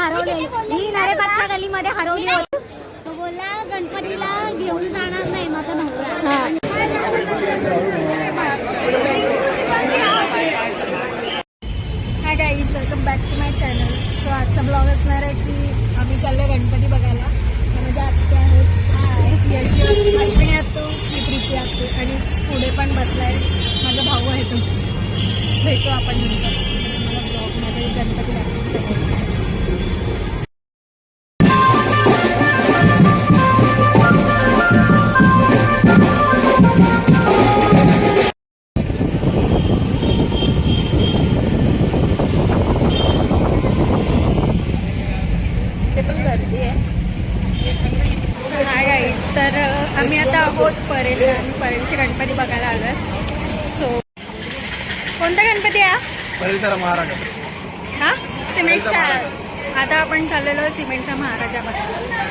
हरवलेली ही नरेपाटच्या गलीमध्ये हरवली होती. तो बोला गणपतीला घेऊन जाणार नाही माझा नवरा. Hi guys welcome back to my channel so आजचा ब्लॉग असणार आहे की आम्ही चाललो गणपती बघायला. माझ्या आत्या आहेत. यशी अश्विनी असतो मी प्रीती असते आणि पुढे पण बसलाय. माझा भाऊ आहे तो. भेटू आपण नंतर. मला ब्लॉगमध्ये गणपती दाखवायचं गणपती बघायला आलोय. सो कोणता गणपती आहे हा? महाराज. हा? सिमेंटचा. आता आपण चाललेलो सिमेंटचा महाराजा बघायला.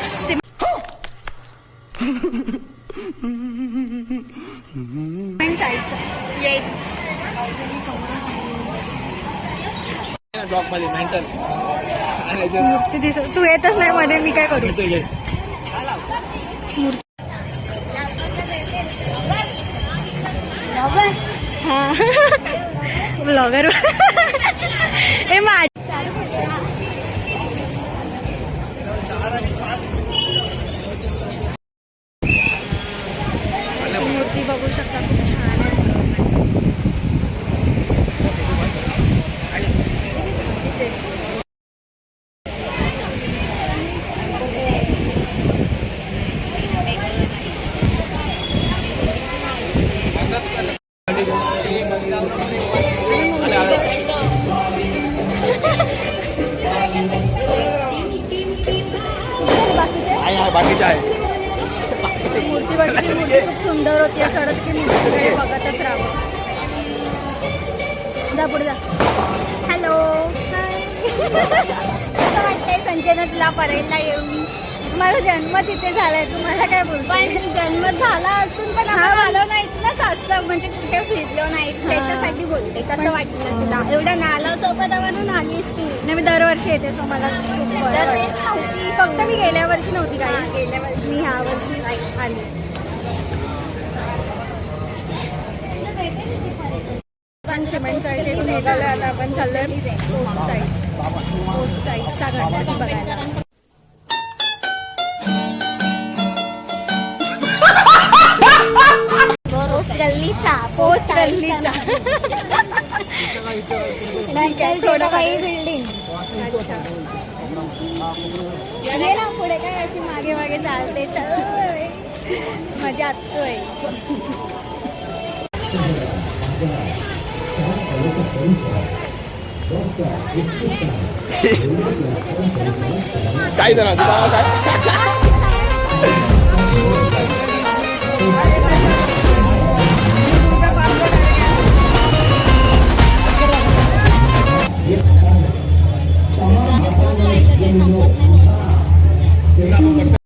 तू येतच नाही मध्ये मी काय करू? हा ब्लॉगर ए बघितली मूर्ती खूप सुंदर होती असं वाटत की मूर्तीकडे बघतच राहावं जा पुढे जा. हॅलो कसं वाटतंय संजय तुला परेलला येऊन? माझा जन्मच इथे झालाय तुम्हाला काय बोलतो पण जन्म झाला असून पण हा. आपण आलो नाहीत ना असं म्हणजे कुठे फिरलो नाही. त्याच्यासाठी बोलते. कसं वाटलं तुला? एवढ्या नाला सोबत म्हणून आलीस तू. नाही मी दरवर्षी येते सो मला खूप. फक्त मी गेल्या वर्षी नव्हती काय गेल्या वर्षी. मी ह्या वर्षी आली. पण इथे इथून निघालोय आता आपण चाललोय पोस्ट साईड पोस्ट साईडचा गणपती बघायला गल्लीचा पोस्ट गल्लीचा. नंतर बिल्डिंग ये ना पुढे काय अशी मागे मागे चालते? चल. मजा आतोय काय जरा तुला काय ब्लॉक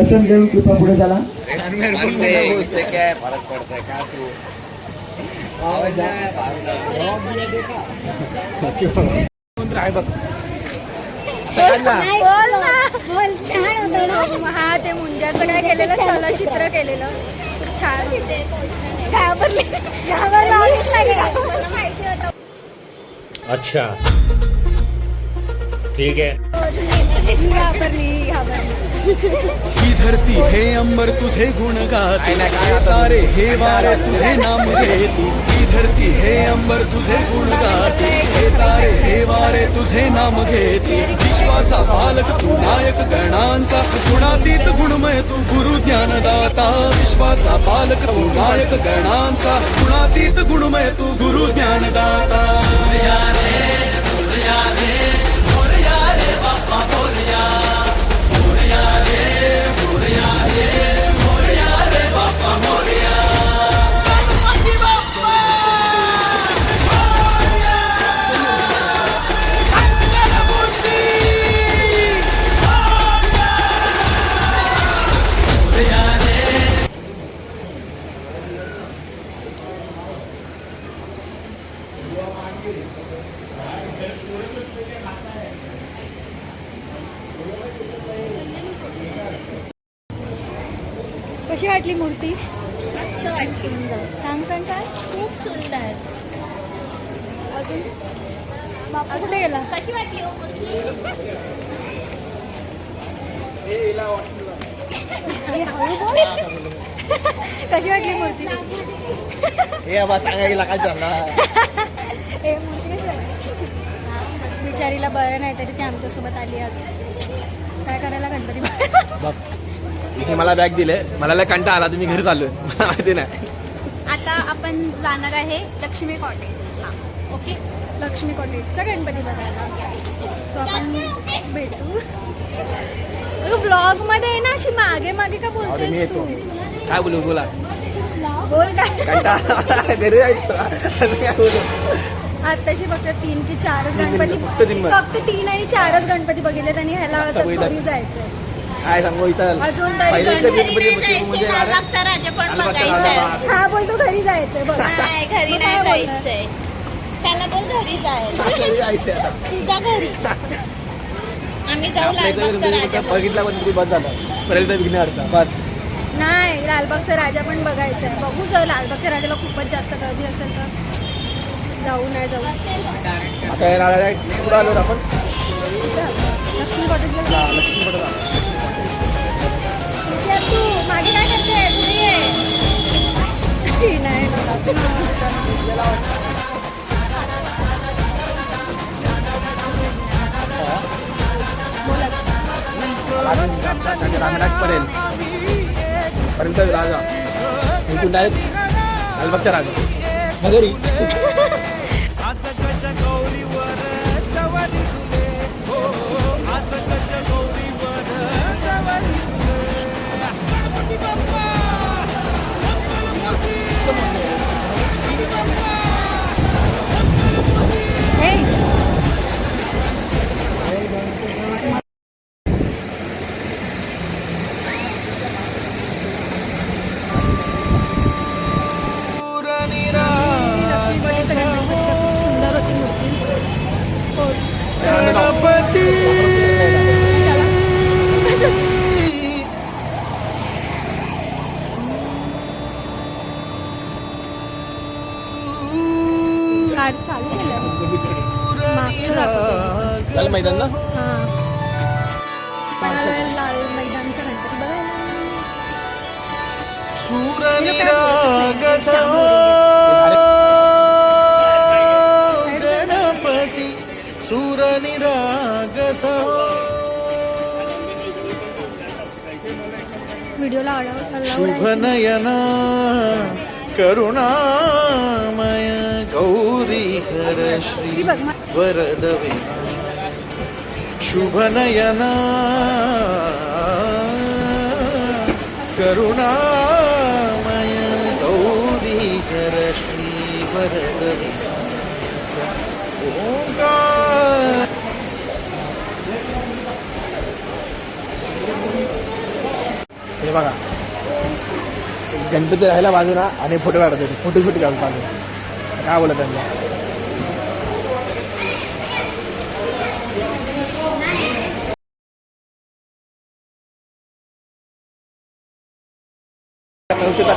दर्शन घेऊन कृपा पुढे चला आहे बोल ना बोल छान होतं ना हा ते काय केलेलं चलचित्र केलेलं खूप छान घाबरली घाबरला मला माहिती होतं अच्छा. ठीक है घाबरली घाबरली. ही धरती हे अंबर तुझे गुण गाते। तारे हे वारे तुझे नाम घेती ही धरती हे अंबर तुझे गुण गाते। हे तारे हे वारे तुझे नाम घेती। विश्वाचा पालक तू नायक गणांचा गुणातीत गुणमय तू गुरु ज्ञानदाता। विश्वाचा पालक तू नायक गणांचा गुणातीत गुणमय तू गुरु ज्ञानदाता। कशी वाटली मूर्ती? हे आबा सांगा गेला काय झाला? ए मूर्ती कशी वाटली? बिचारीला बरं नाही तरी ती आमच्यासोबत आली आज. काय करायला गणपती? इथे मला बॅग दिले. मला कंटा आला तुम्ही घरी चाललोय. मला माहिती नाही. आता आपण जाणार आहे लक्ष्मी कॉटेजला. ओके? लक्ष्मी कॉटेजचा गणपती बघायला. सो आपण भेटू. ब्लॉगमध्ये आहे ना अशी मागे मागे का अरे मी बोलतेस येतो. तू? काय बोलू बोला. घरी जायचं आता काय बोलू? आताशी फक्त तीन की चारच तीन गणपती फक्त तीन मिनिटं. फक्त तीन आणि चारच गणपती बघितलेत आणि ह्याला बघितलं. घरी जायचंय. काय सांगू इथं? अजून तरी पहिले गणपती कधी गणपती बसले म्हणजे अरे, लालबागचा राजा पण लालबागचा बघायचा राजा. हा बोल तू घरी जायचंय बघ. नाही घरी मग नाही काय बोलणार? जायचंय. त्याला बोल घरी जायला. घरी जायचंय आता. तुझा घरी. आम्ही जाऊ आपल्या इथं लालबागचा गणपती राजा. बघितला पण तरी बस झाला. पर्यंत विघ्न अडता बस. नाही लालबागचा राजा पण बघायचा आहे. बघू जर लालबागच्या राजाला खूपच जास्त गर्दी असेल तर. जाऊ नाही जाऊ. आता येणार आहे कुठं आलो रे आपण? लक्ष्मी कॉटेजला हा, लक्ष्मी पटला विचार तू मागे काय करते पुढे ये. नाही रामराज पडेल पर्यंत राजा. इथून डायरेक्ट लालबागच्या राजा. नगरी व्हिडिओला शुभनयना करुणामय गौरी हर श्री वरदवे. शुभनयना करुणामय गौरी हर श्री वरदवे. ओंकार हे बघा. गणपती राहायला बाजूला आणि फोटो काढत होते. फोटोशूट घालतो बाजूला काय बोलत त्यांना?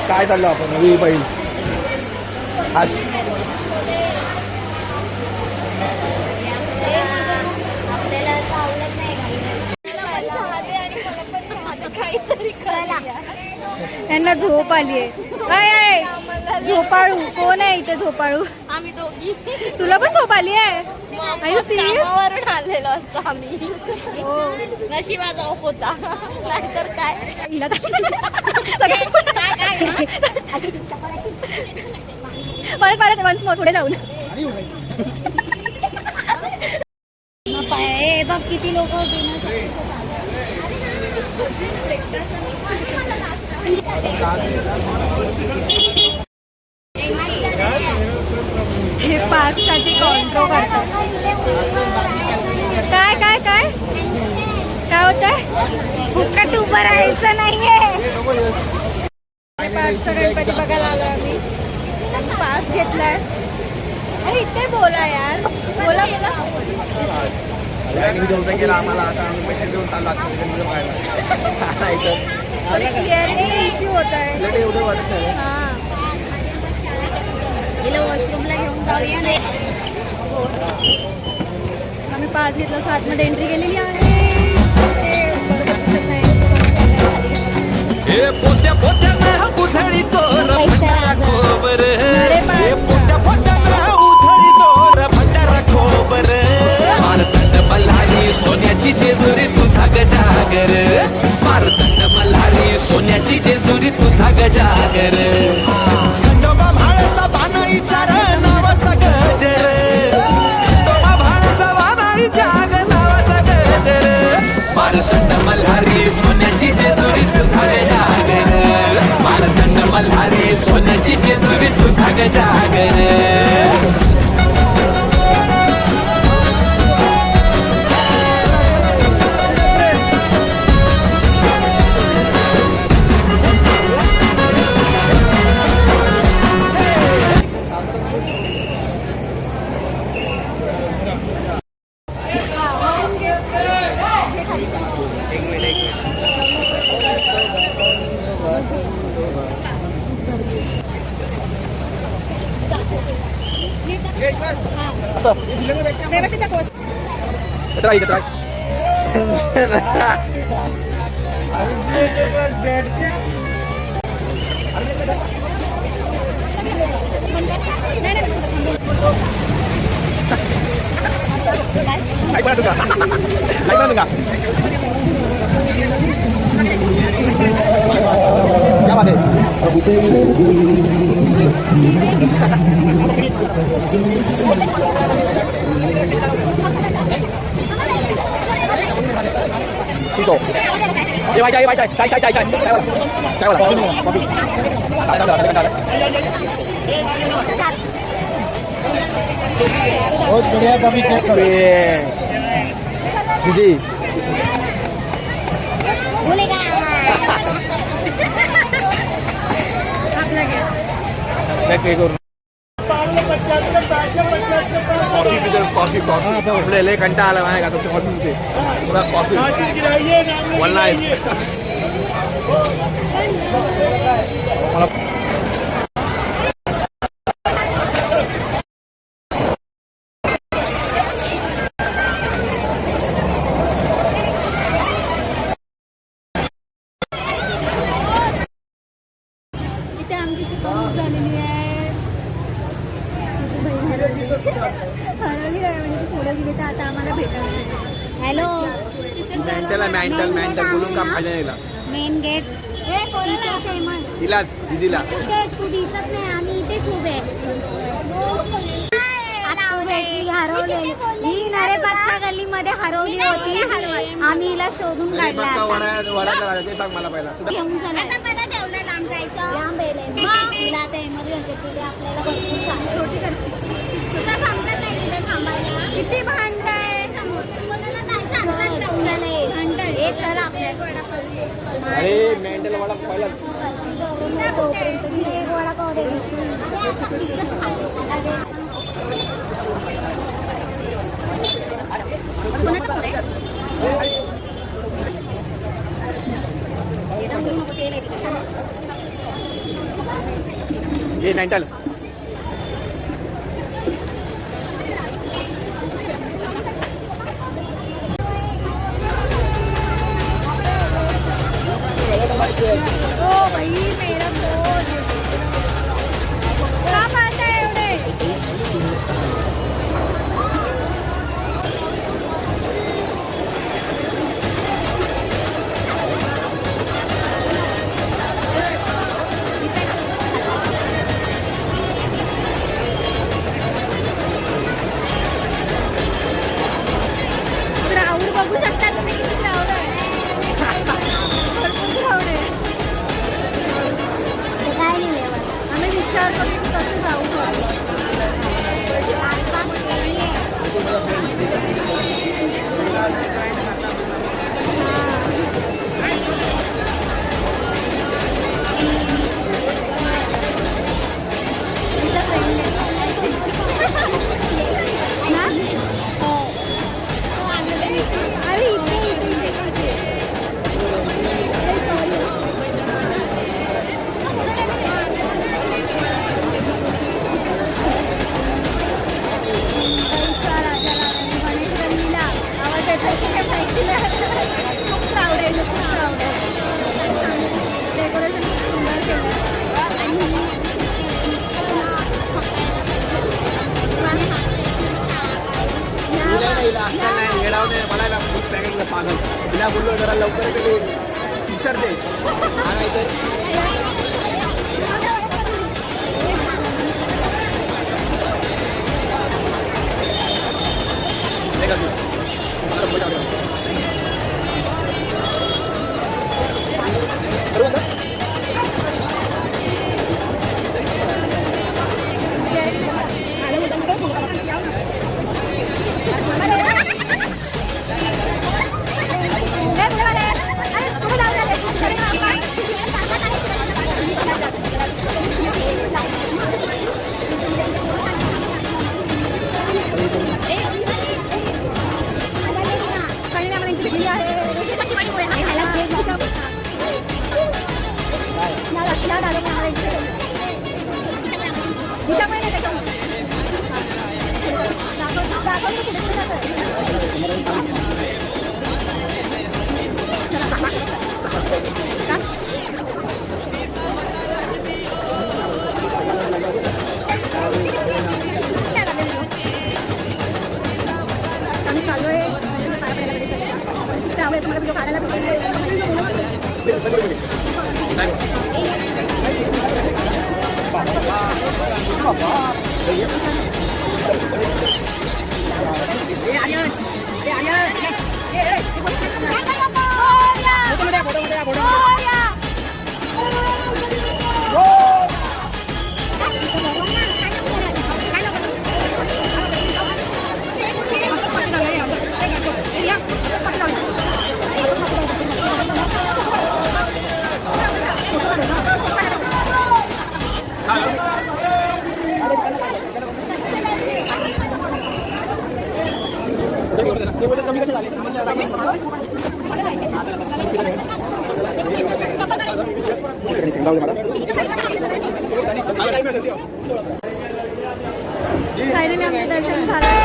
काय चाललो आपण? नवी बैल. आज आपल्याला असं आवडत नाही घालणं. यांना झोप आली आहे काय आहे झोपाळू कोण आहे इथे झोपाळू आम्ही दोघी तुला पण झोप आली आहे Are you serious? कामावरून आलेलो असतो आम्ही नशिबाचा ऑफ होता नाहीतर काय हिला परत परत वन्स मोर पुढे जाऊ ना मग पाय- हे बघ किती लोक हे पाससाठी कॉन्ट्रो करतात. काय काय काय? काय होत आहे फुकट उभं राहायचं नाहीये. पाचचा गणपती बघायला आलो आम्ही. आम्ही पास घेतलाय. अरे इथे बोला यार. बोला बोला. गेला आम्हाला आता आम्ही पैसे देऊन चाललो अरे क्लिअरिटी इश्यू होत आहे. एवढं वाटत नाही. हा. हिला वॉशरूमला घेऊन जाऊया रे आम्ही पास घेतला सो आतमध्ये एंट्री केलेली आहे. नाही हे पोत्या पोत्यानं उधळी तोर भंडारा खोबर. हे पोत्या पोत्यानं उधळी तोर भंडारा खोबर. मल्हारी सोन्याची जेजुरी तुझा गजागर मारतंड मल्हारी सोन्याची जेजुरी तुझा गजागर खंडोबा म्हाळसा बानाईचा र नावाचा गजर. खंडोबा म्हाळसा बानाईच्या ग नावाचा गजर. मारतंड मल्हारी सोन्याची जेजुरी तुझा गजागर मारतंड मल्हारी सोन्याची जेजुरी तुझा गजागर काय म्हणा तुका काय म्हणा तुका क्या बात है ठीक हो ये भाई चाय भाई चाय चाय चाय चाय चाय चाय वाला चाय वाला कॉफी चाय वाला चाय वाला बहुत बढ़िया कभी चेक करो दीदी आपला घे. काय काय करू कॉफी पिते कॉफी कॉफी आपल्या लय कंटा आला माझ्या का कॉफी पिते थोडा कॉफी वन नाईट मला इथे आमची चिकन झालेली आहे तुझी बहीण हरवली हरवली आहे म्हणजे ती पुढे गेली तर आता आम्हाला भेटायला नाही. हॅलो मॅन्टल मॅन्टल मॅन्टल नाही मेन गेट. तिलाच दीदीला. तू दिसत नाही आम्ही इथेच उभे तू ही नरेपाटच्या गल्लीमध्ये हरवली होती. आम्ही हिला शोधून काढला ते घेऊन तिला पुढे आपल्याला भरपूर छोटी थांबायला. किती भांड आहे समोर हे चल आपल्या अरे मेंटल वडा पहिला एक वडापाव दे ये मेंटल भाई हिला आत्ता नाही येडाव नाही मला हिला खूप पॅकेटला पागल. हिला बोललो जरा लवकर विसरते. आणायचं फायनली आमचं दर्शन झालं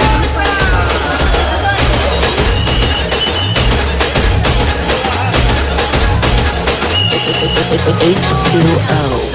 H2O.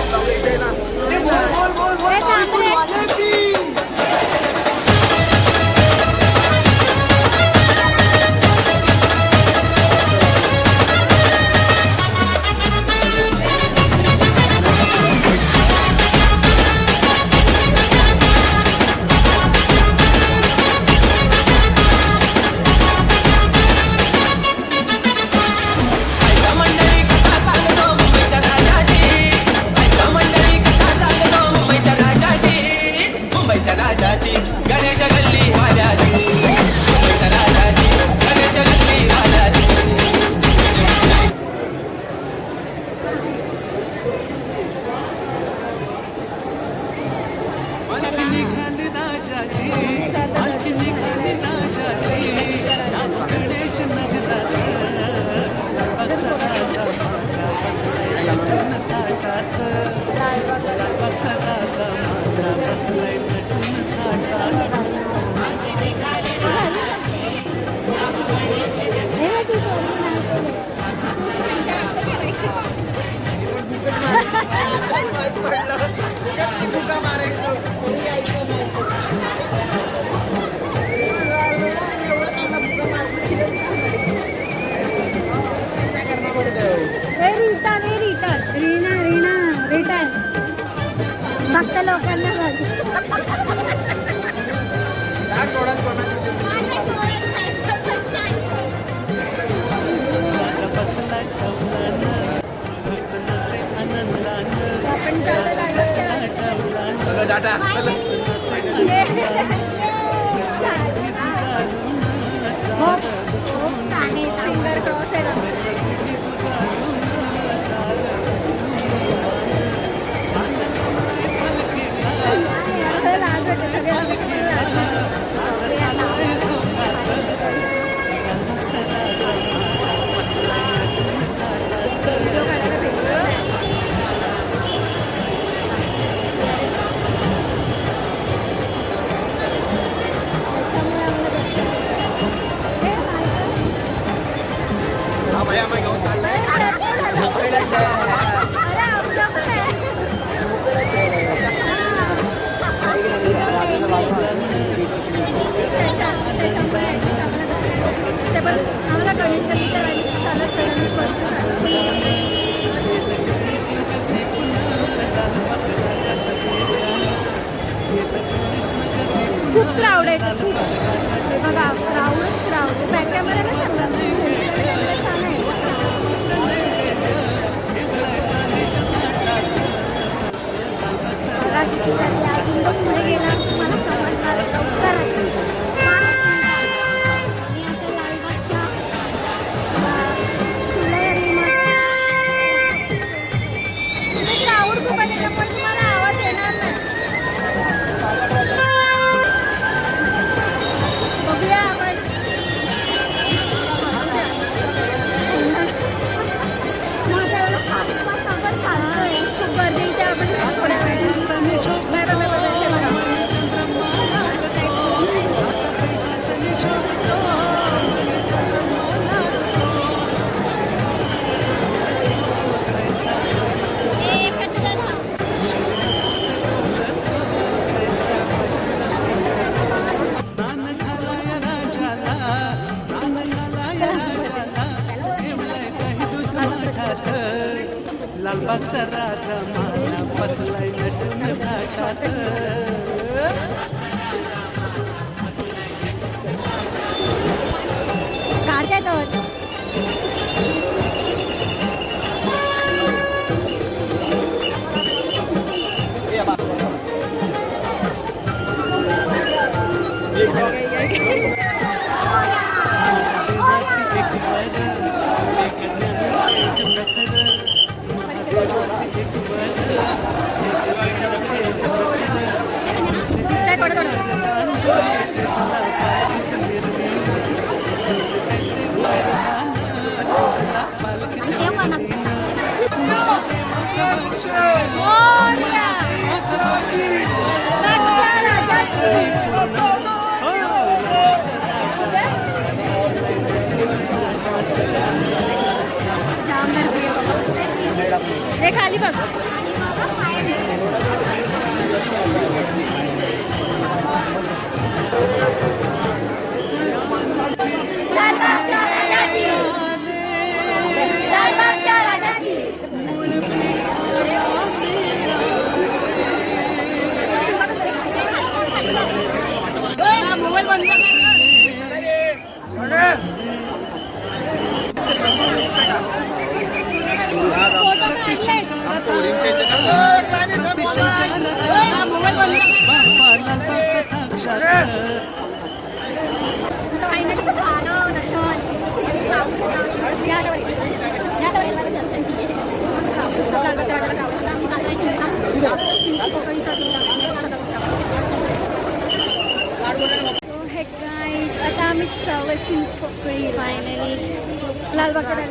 টাটা। 关键现在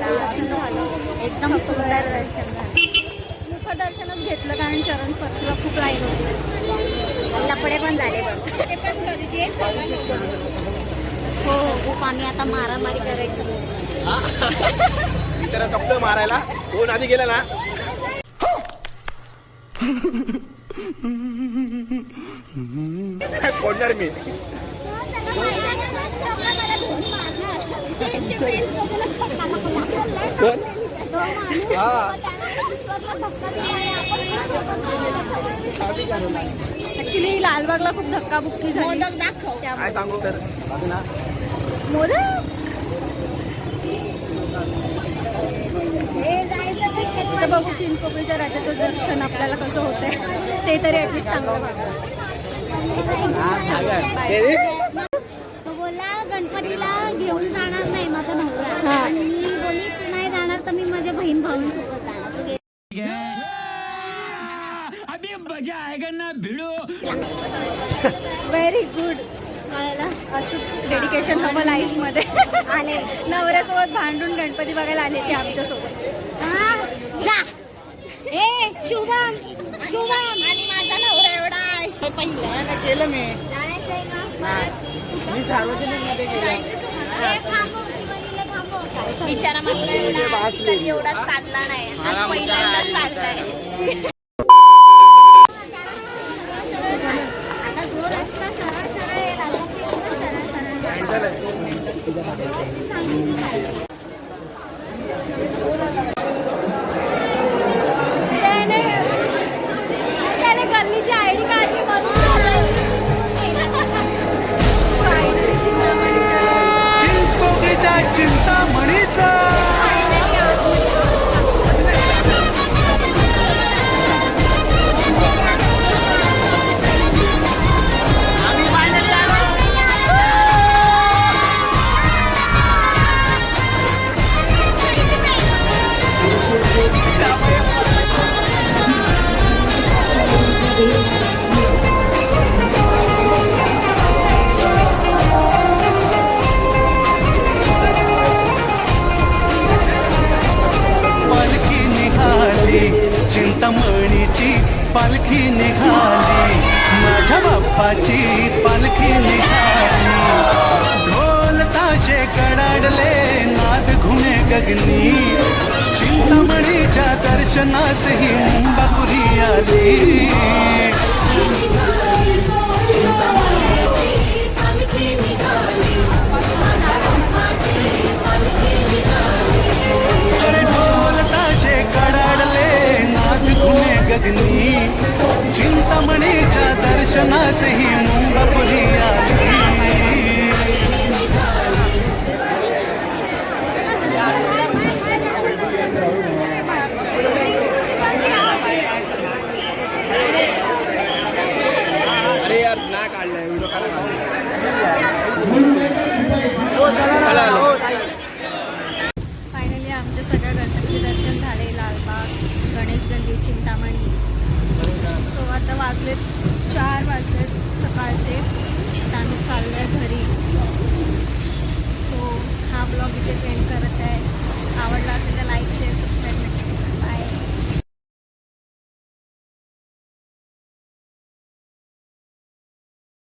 दर्शन झालं. एकदम सुंदर दर्शन झालं. घेतलं कारण चरण स्पर्शला खूप लाईन होती. लपडे पण झाले बघ. हो हो खूप आम्ही आता मारामारी करायची. त्याला कपडं मारायला. कोण आधी गेला ना. फोडणार मी? कोण ऍक्च्युली लालबागला खूप धक्काबुक्की झाली. मोदक दाखव. काय सांगू तर? मोदक? तर बघू चिंचपोकळीच्या राजाचं दर्शन आपल्याला कसं होतंय. ते तरी ऍटलीस्ट चांगलं तो बोला गणपतीला घेऊन जाणार नाही माझा नवरा हा. आणि मी बोली तू नाही जाणार तर मी माझ्या बहीण भाऊंसोबत जाणार तू गे- व्हेरी गुड? असंच डेडिकेशन हवं लाईफमध्ये आले. नवऱ्यासोबत भांडून गणपती बघायला आले ते आमच्यासोबत. हा, जा. ए शुभम शुभम. आणि माझा नवरा एवढा आहे. पहिला. केलं मी. मी सार्वजनिकमध्ये गेलो. बिचारा मात्र एवढा चालला नाही. हा पहिल्यांदा चाललाय. 我要吃三 दर्शनासही मुंबापुरी आली